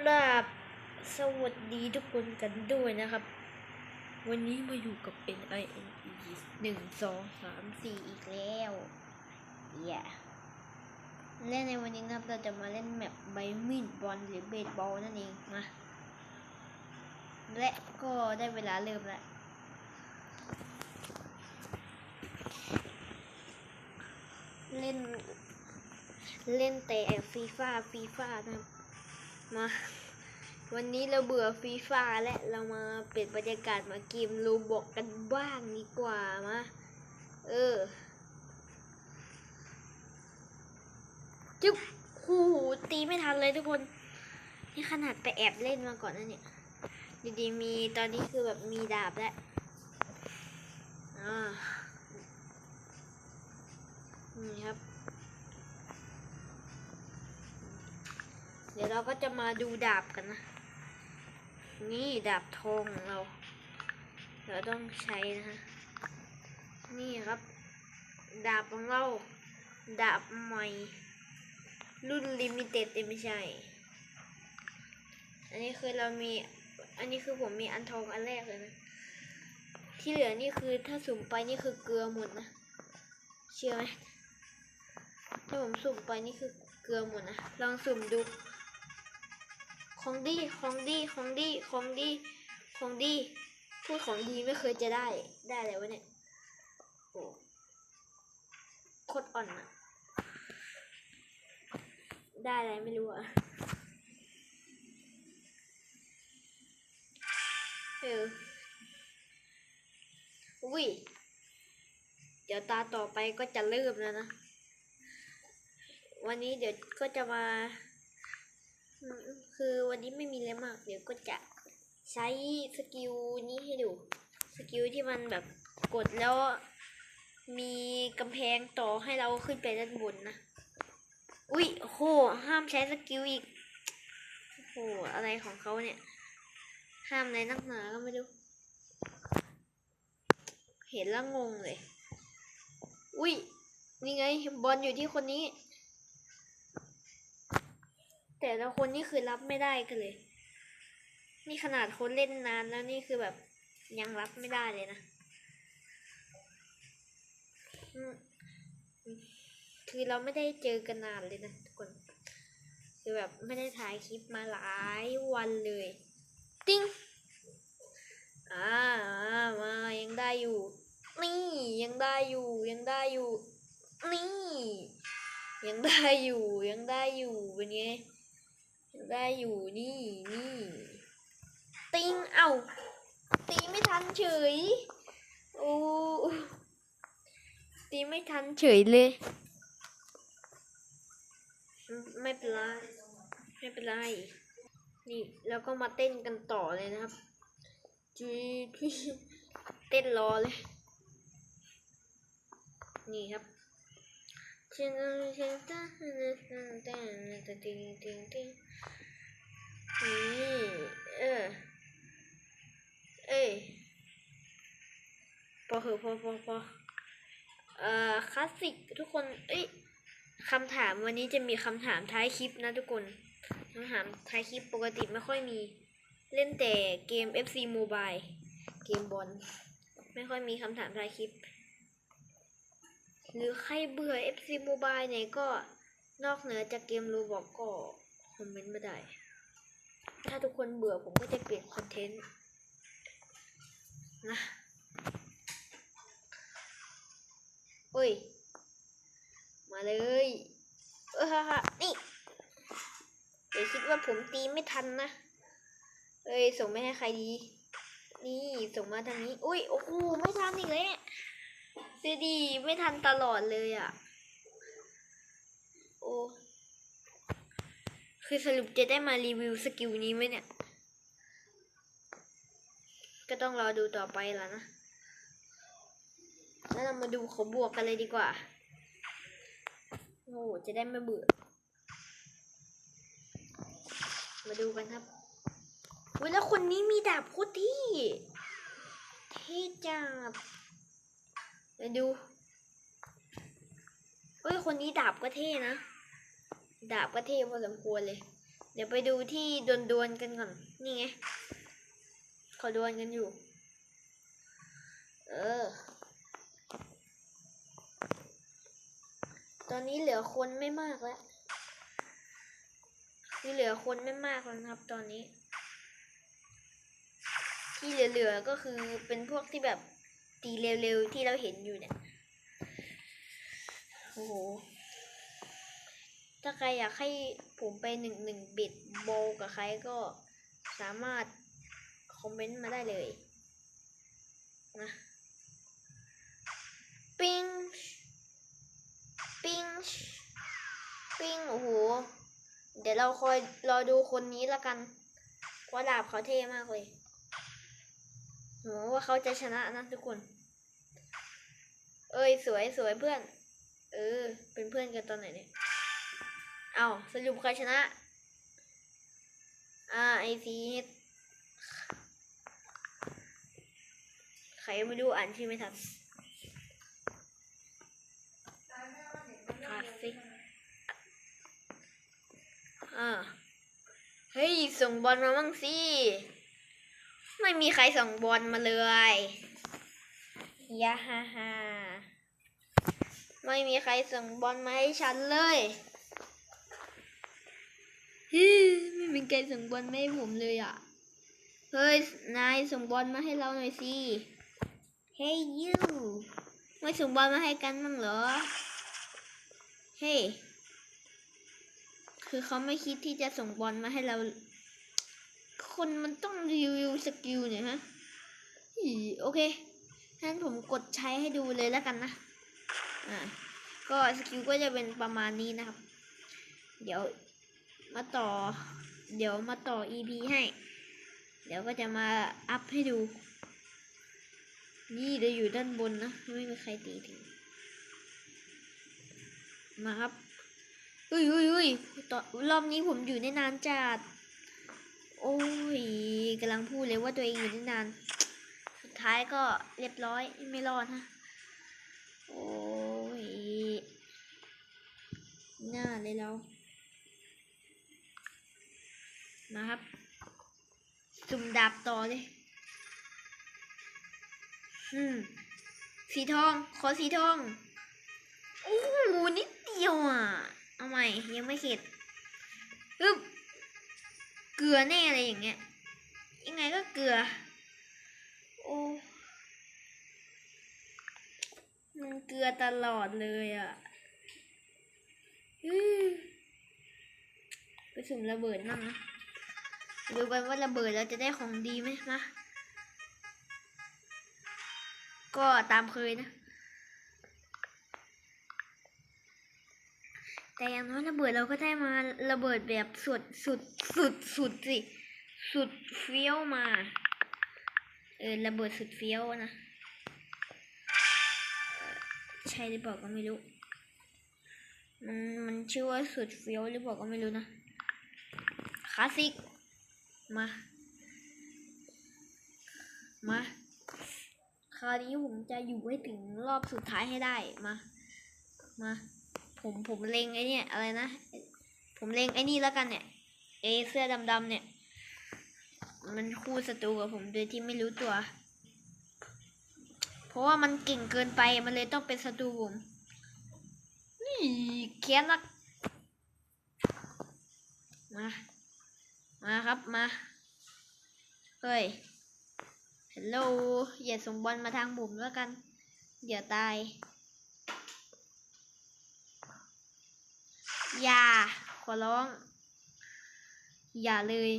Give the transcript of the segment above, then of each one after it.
ครับสวัสดีทุกคนกันด้วยนะครับ วันนี้มาอยู่กับ N I N E หนึ่งสองสามสี่อีกแล้วเย่และในวันนี้นะครับเราจะมาเล่นแมปใบมีดบอลหรือเบสบอลนั่นเองนะและก็ได้เวลาเริ่มแล้วเล่น เล่นแต่ฟีฟ่าฟีฟ่านะครับ มา วันนี้เราเบื่อฟีฟ่าและเรามาเปลี่ยนบรรยากาศมาเกมโลบอกกันบ้างดีกว่ามา เออ จุ๊บหูตีไม่ทันเลยทุกคน นี่ขนาดไปแอบเล่นมาก่อนนะเนี่ยดีๆมีตอนนี้คือแบบมีดาบแล้วอ่านี่ครับ ดี๋ยวเราก็จะมาดูดาบกันนะ นี่ดาบทองของเรา เราต้องใช้นะฮะ นี่ครับ ดาบของเรา ดาบใหม่ รุ่นลิมิเต็ดไม่ใช่ อันนี้คือเรามี อันนี้คือผมมีอันทองอันแรกเลยนะ ที่เหลือนี่คือถ้าสุ่มไปนี่คือเกลือหมดนะ เชื่อไหมถ้าผมสุ่มไปนี่คือเกลือหมดนะ ลองสุ่มดู ของดี ของดี ของดี ของดี ของดี พูดของดีไม่เคยจะได้ ได้เลยวะเนี่ย โอ้โคตรอ่อนอะได้อะไรไม่รู้อะเอออุ้ย เดี๋ยวตาต่อไปก็จะเริ่มแล้วนะ วันนี้เดี๋ยวก็จะมา คือวันนี้ไม่มีอะไรมาก เดี๋ยวก็จะใช้สกิลนี้ให้ดู สกิลที่มันแบบกดแล้วมีกำแพงต่อให้เราขึ้นไปด้านบนนะ อุ้ยโห ห้ามใช้สกิลอีก โห อะไรของเขาเนี่ย ห้ามอะไรนักหนาก็ไม่รู้ เห็นแล้วงงเลย อุ้ยนี่ไงบอลอยู่ที่คนนี้ แต่ละคนนี่คือรับไม่ได้กันเลย นี่ขนาดคนเล่นนานแล้วนี่คือแบบยังรับไม่ได้เลยนะ คือเราไม่ได้เจอกันนานเลยนะทุกคน คือแบบไม่ได้ถ่ายคลิปมาหลายวันเลย ติ้งอ่าอ่ามายังได้อยู่ นี่ยังได้อยู่ยังได้อยู่ นี่ ยังได้อยู่ยังได้อยู่เป็นไง ได้อยู่นี่นี่ติงเอ้าตีไม่ทันเฉยโอ้ตีไม่ทันเฉยเลย ไม่เป็นไรไม่เป็นไรนี่แล้วก็มาเต้นกันต่อเลยนะครับจีที่เต้นรอเลย นี่ครับ ฉันฉันตั้งตั้งตั้งตั้งติ้งติงติงนี่เออเอ้ยพอเหอะพอพอพอเอ่อคลาสสิกทุกคน เอ้ยคำถามวันนี้จะมีคำถามท้ายคลิปนะทุกคนคำถามท้ายคลิปปกติไม่ค่อยมี เล่นแต่เกม FC Mobile เกมบอลไม่ค่อยมีคำถามท้ายคลิป หรือใครเบื่อ FC Mobile เนี่ยก็นอกเหนือจากเกมรูบอกก็คอมเมนต์มาได้ ถ้าทุกคนเบื่อผมก็จะเปลี่ยนคอนเทนต์นะโอ้ย มาเลยเออฮ่าฮ่านี่เดี๋ยวคิดว่าผมตีไม่ทันนะเอ้ยส่งไม่ให้ใครดี นี่ส่งมาทางนี้ อุ้ยโอ้โหไม่ทันอีกแล้ว เสียดีไม่ทันตลอดเลยอะ โอ้ คือสรุปจะได้มารีวิวสกิลนี้ไหมเนี่ย ก็ต้องรอดูต่อไปแล้วนะ แล้วเรามาดูเขาบวกกันเลยดีกว่า โอ้จะได้ไม่เบื่อ มาดูกันครับเว้ยแล้วคนนี้มีดาบโคตรที่ เท่จัด เดี๋ยวดูเฮ้ยคนนี้ดาบก็เท่นะ ดาบก็เท่พอสมควรเลย เดี๋ยวไปดูที่ดวลดวลๆกันก่อน นี่ไงเขาดวลกันอยู่ เออ ตอนนี้เหลือคนไม่มากแล้วนี่เหลือคนไม่มากแล้วนะครับ ตอนนี้ ที่เหลือๆก็คือเป็นพวกที่แบบ ตีเร็วๆที่เราเห็นอยู่เนี่ยโอ้โหถ้าใครอยากให้ผมไปหนึ่งหนึ่งบิดโบกับใครก็สามารถคอมเมนต์มาได้เลยนะปิงปิงปิงโอ้โห เดี๋ยวเราคอยรอดูคนนี้ละกันเพราะดาบเขาเท่มากเลย หวังว่าเขาจะชนะนะทุกคน เอ้ยสวยสวยเพื่อน เออ เป็นเพื่อนกันตอนไหนเนี่ย เอาสรุปใครชนะ อ่าไอซีใครไม่รู้อ่านชื่อไม่ทันคลาสสิกอ่า เฮ้ย ส่งบอลมาบ้างสิ ไม่มีใครส่งบอลมาเลยยาฮ่าฮ่าไม่มีใครส่งบอลมาให้ฉันเลยฮึไม่มีใครส่งบอลมาให้ผมเลยอะ เฮ้ย นายส่งบอลมาให้เราหน่อยสิเฮ้ยยูไม่ส่งบอลมาให้กันมั้างเหรอเฮ้ยคือเขาไม่คิดที่จะส่งบอลมาให้เรา คนมันต้องรีวิวสกิลเนี่ยฮะโอเคงั้นผมกดใช้ให้ดูเลยแล้วกันนะ อ่า ก็สกิลก็จะเป็นประมาณนี้นะครับ เดี๋ยวมาต่อ เดี๋ยวมาต่อ EP ให้ เดี๋ยวก็จะมาอัพให้ดู นี่เราอยู่ด้านบนนะ ไม่มีใครตีถึง มาครับ อุ้ยอุ้ยอุ้ยรอบนี้ผมอยู่ได้นานจัด โอ้ยกำลังพูดเลยว่าตัวเองอยู่ได้นาน สุดท้ายก็เรียบร้อยไม่รอดฮะ โอ้ยหน้าเลยเรา มาครับสุ่มดาบต่อเลย อืม สีทอง ขอสีทองโอ้โหนิดเดียวอะ เอาใหม่ ยังไม่เข็ดฮึบ เกลือแน่อะไรอย่างเงี้ย ยังไงก็เกลือ โอ้มันเกลือตลอดเลยอะฮึไปสุ่มระเบิดมั่งนะดูกันว่าระเบิดเราจะได้ของดีไหมมาก็ตามเคยนะ แต่อย่างน้อยระเบิดเราก็ได้มาระเบิดแบบสุดสุดสุดสุดสิสุดเฟี้ยวมา เออระเบิดสุดเฟี้ยวนะใช่หรือเปล่าก็ไม่รู้ มันมันชื่อว่าสุดเฟี้ยวหรือเปล่าก็ไม่รู้นะคลาสสิกมามาคราวนี้ผมจะอยู่ให้ถึงรอบสุดท้ายให้ได้มา มา ผมผมเล็งไอ้เนี่ยอะไรนะ ผมเล็งไอ้นี่แล้วกันเนี่ยเอเสื้อดำๆเนี่ย มันคู่ศัตรูกับผมโดยที่ไม่รู้ตัว เพราะว่ามันเก่งเกินไปมันเลยต้องเป็นศัตรูผมนี่แค้นนักมา มาครับมา เฮ้ยฮัลโหลอย่าส่งบอลมาทางผมแล้วกันเดี๋ยวตาย อย่า ขอร้อง อย่าเลย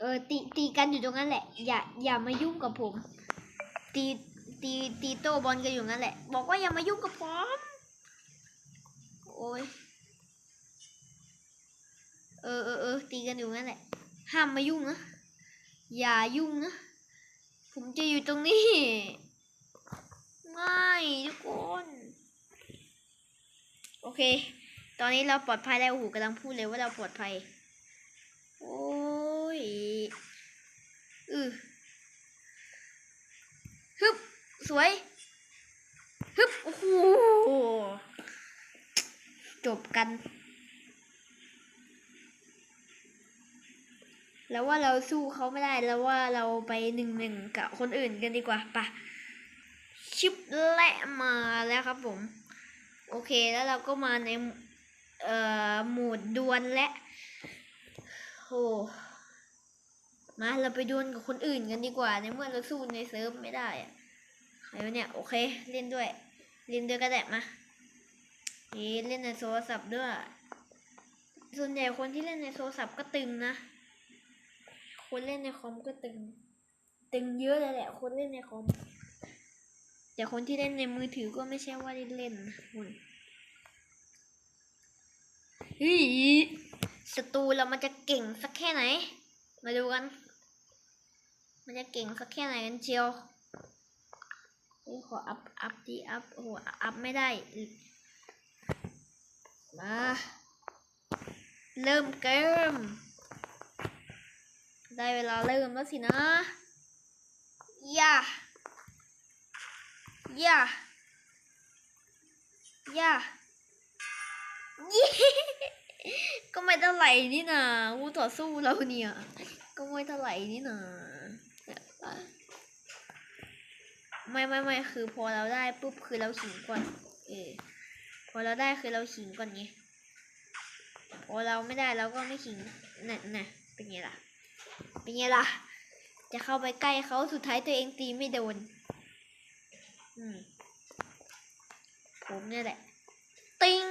เออตีตีกันอยู่ตรงนั้นแหละ อย่าอย่ามายุ่งกับผม ตีตีตีโต้บอลกันอยู่งั้นแหละ บอกว่าอย่ามายุ่งกับผม โอ้ยเออเออเออตีกันอยู่งั้นแหละ ห้ามมายุ่งนะ อย่ายุ่งนะ ผมจะอยู่ตรงนี้ ไม่ทุกคน โอเค ตอนนี้เราปลอดภัยแล้วโอ้โหกำลังพูดเลยว่าเราปลอดภัย โอ้ยอือฮึบสวยฮึบโอ้โหจบกัน แล้วว่าเราสู้เขาไม่ได้แล้วว่าเราไปหนึ่งหนึ่งกับคนอื่นกันดีกว่าปะชิบและมาแล้วครับผม โอเคแล้วเราก็มาในเอ่อโหมดดวลและโหมาเราไปดวลกับคนอื่นกันดีกว่า ในเมื่อเราสู้ในเซิร์ฟไม่ได้อะใครวะเนี่ยโอเคเล่นด้วย เล่นด้วยก็ได้มาเอ๊เล่นในโทรศัพท์ด้วย ส่วนใหญ่คนที่เล่นในโทรศัพท์ก็ตึงนะ คนเล่นในคอมก็ตึง ตึงเยอะเลยแหละ คนเล่นในคอม แต่คนที่เล่นในมือถือก็ไม่ใช่ว่าเล่นๆนะคุณเฮ้ยศัตรูเรามันจะเก่งสักแค่ไหน มาดูกัน มันจะเก่งสักแค่ไหนกันเชียวเฮ้ขออัพ อัพดีอัพ โอ้โห อัพไม่ได้อีก มา เริ่มเกม ได้เวลาเริ่มแล้วสินะ ย่าย่าย่าเย้ก็ไม่เท่าไหร่นี่นะกูต่อสู้เราเนี่ย ก็ไม่เท่าไหร่นี่นะไม่ไม่ไม่คือพอเราได้ปุ๊บคือเราขิงก่อน เออ พอเราได้คือเราขิงก่อนไง พอเราไม่ได้เราก็ไม่ขิงน่ะน่ะเป็นไงล่ะ เป็นไงล่ะ จะเข้าไปใกล้เขาสุดท้ายตัวเองตีไม่โดน ผมเนี่ยแหละ ติง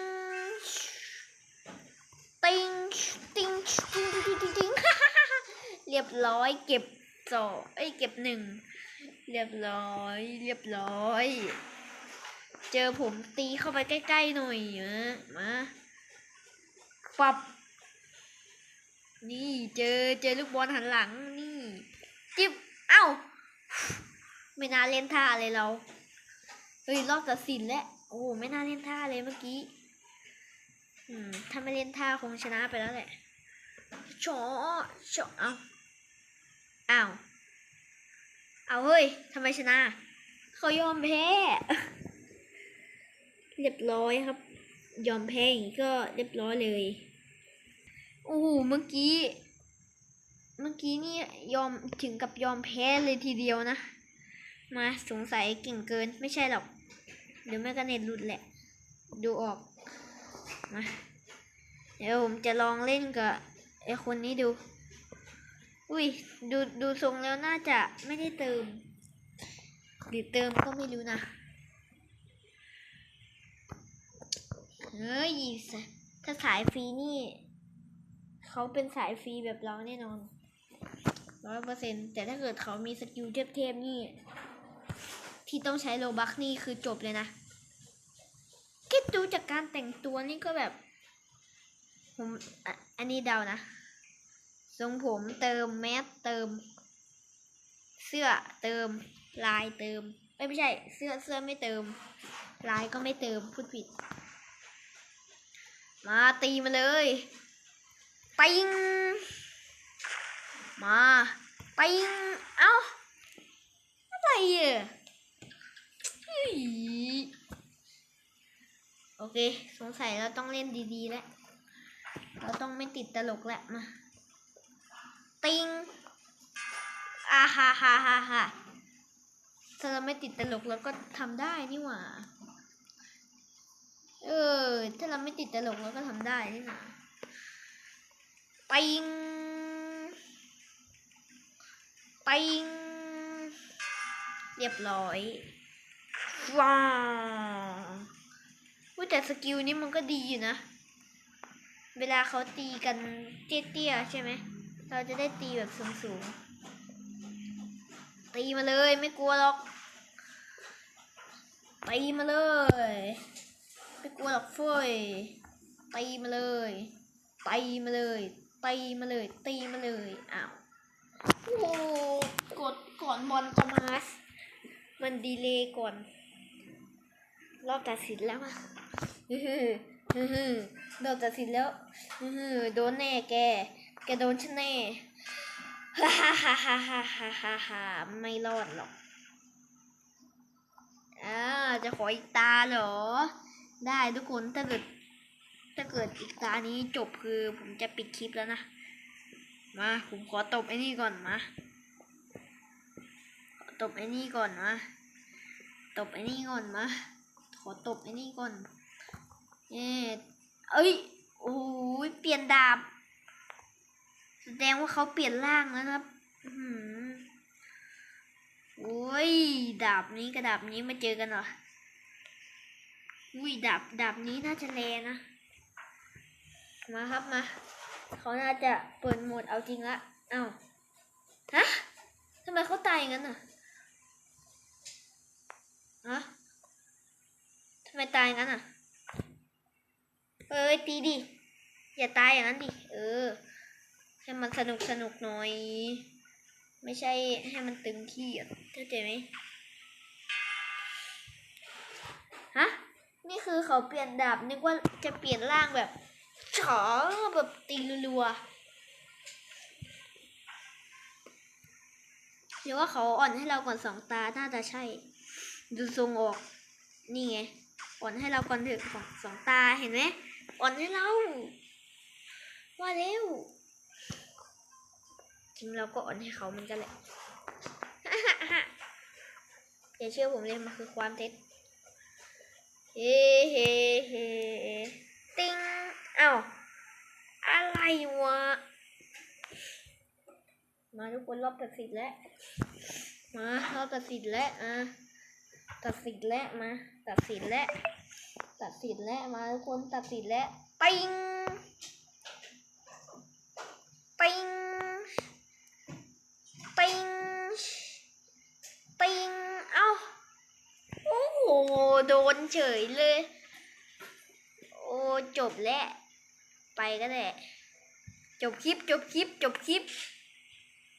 ติงติงติงติงติงติงเรียบร้อยเก็บสองเอ้ยเก็บหนึ่ง เรียบร้อย เรียบร้อย เจอผมตีเข้าไปใกล้ๆหน่อยเออมาปับ นี่เจอเจอลูกบอลหันหลังนี่ จิ๊บ เอ้า ไม่น่าเล่นท่าเลยเรา เฮ้ยรอบตัดสินแล้วโอ้ไม่น่าเล่นท่าเลยเมื่อกี้ อืมถ้าไม่เล่นท่าคงชนะไปแล้วแหละชอชอเอาเอาเอาเฮ้ยทำไมชนะเขายอมแพ้เรียบร้อยครับ ยอมแพ้อย่างนี้ก็เรียบร้อยเลยโอ้โหเมื่อกี้ เมื่อกี้นี่ยอมถึงกับยอมแพ้เลยทีเดียวนะ มาสงสัยเก่งเกินไม่ใช่หรอก เดี๋ยวแม่ก็เน็ตหลุดแหละ ดูออกมาเดี๋ยวผมจะลองเล่นกับไอคนนี้ดู อุ้ยดูดูทรงแล้วน่าจะไม่ได้เติมหรือเติมก็ไม่รู้นะเฮ้ยสะถ้าสายฟรีนี่เขาเป็นสายฟรีแบบเราแน่นอนร้อยเปอร์เซ็นแต่ถ้าเกิดเขามีสกิลเทพๆนี่ ที่ต้องใช้โลบักนี่คือจบเลยนะคิดดูจากการแต่งตัวนี่ก็แบบผมอ,อันนี้เดานะทรงผมเติมแมสเติม เสื้อเติมลายเติมไม่ใช่เสื้อเสื้อไม่เติม ลายก็ไม่เติมพูดผิด มาตีมาเลยปิงมาปิงเอ้าอะไรอะ ยโอเค สงสัยเราต้องเล่นดีๆ แล้ว เราต้องไม่ติดตลกแล้วมา ติงอาฮ่าฮ่าฮ่าฮ่าถ้าเราไม่ติดตลกเราก็ทำได้นี่หว่า เออ ถ้าเราไม่ติดตลกเราก็ทำได้นี่หว่าปิงปิงเรียบร้อย ว้าวแต่สกิลนี้มันก็ดีอยู่นะ เวลาเขาตีกันเตี้ยๆใช่ไหม เราจะได้ตีแบบสูงๆ ตีมาเลยไม่กลัวหรอก ตีมาเลย ไม่กลัวหรอกเฟ้ย ตีมาเลย ตีมาเลย ตีมาเลย ตีมาเลย อ้าว โอ้โหกดก่อนบอลจะมามันดีเลยก่อน รอบตัดสินแล้วอะโดนตัดสินแล้วโดนแน่แก แกโดนฉันแน่ฮ่าฮ่าฮ่าฮ่าฮ่าฮ่าฮ่าไม่รอดหรอกอ่าจะขออีกตาเหรอ ได้ทุกคนถ้าเกิด ถ้าเกิดอีกตานี้จบคือผมจะปิดคลิปแล้วนะ มาผมขอตบไอ้นี่ก่อนมาตบไอ้นี่ก่อนมาตบไอ้นี่ก่อนมา อตบไอ้นี่ก่อนเอ๊เอ้ย โอ้ยเปลี่ยนดาบ แสดงว่าเขาเปลี่ยนร่างแล้วครับอื้อหือโอ้ย ดาบนี้กับดาบนี้มาเจอกันเหรออุ้ยดาบดาบนี้น่าจะแรงนะ มาครับมา เขาน่าจะเปิดโหมดเอาจริงละ เอ้า ฮะทำไมเขาตายอย่างนั้นน่ะ ฮะ ไมตายอย่างนั้นอะ เอ้ยตีดิ อย่าตายอย่างนั้นดิ เออ ให้มันสนุกสนุกหน่อย ไม่ใช่ให้มันตึงที่อะเข้าใจไหมฮะ นี่คือเขาเปลี่ยนดาบ นึกว่าจะเปลี่ยนร่างแบบฉอแบบตีรัวๆหรือว่าเขาอ่อนให้เราก่อนสองตา น่าจะใช่ ดูทรงออก นี่ไง อ่อนให้เราก่อนเถอะสองสองตาเห็นไหมอ่อนให้เราว่าเร็วจริงเราก็อ่อนให้เขามือนกันแหละอย่าเชื่อผมเลยมันคือความเท็จเฮ้เฮ้เฮ้ติ้งเอ้าอะไรวะมาทุกคนรอบตัดสินแล้วมารอบตัดสินแล้วอะ ตัดสินแล้วมา ตัดสินแล้วตัดสินแล้วมาทุกคนตัดสินแล้วปิงปิงปิงปิงเอ้าโอ้โหโดนเฉยเลย โอ้จบแล้ว ไปก็ได้จบคลิปจบคลิปจบคลิป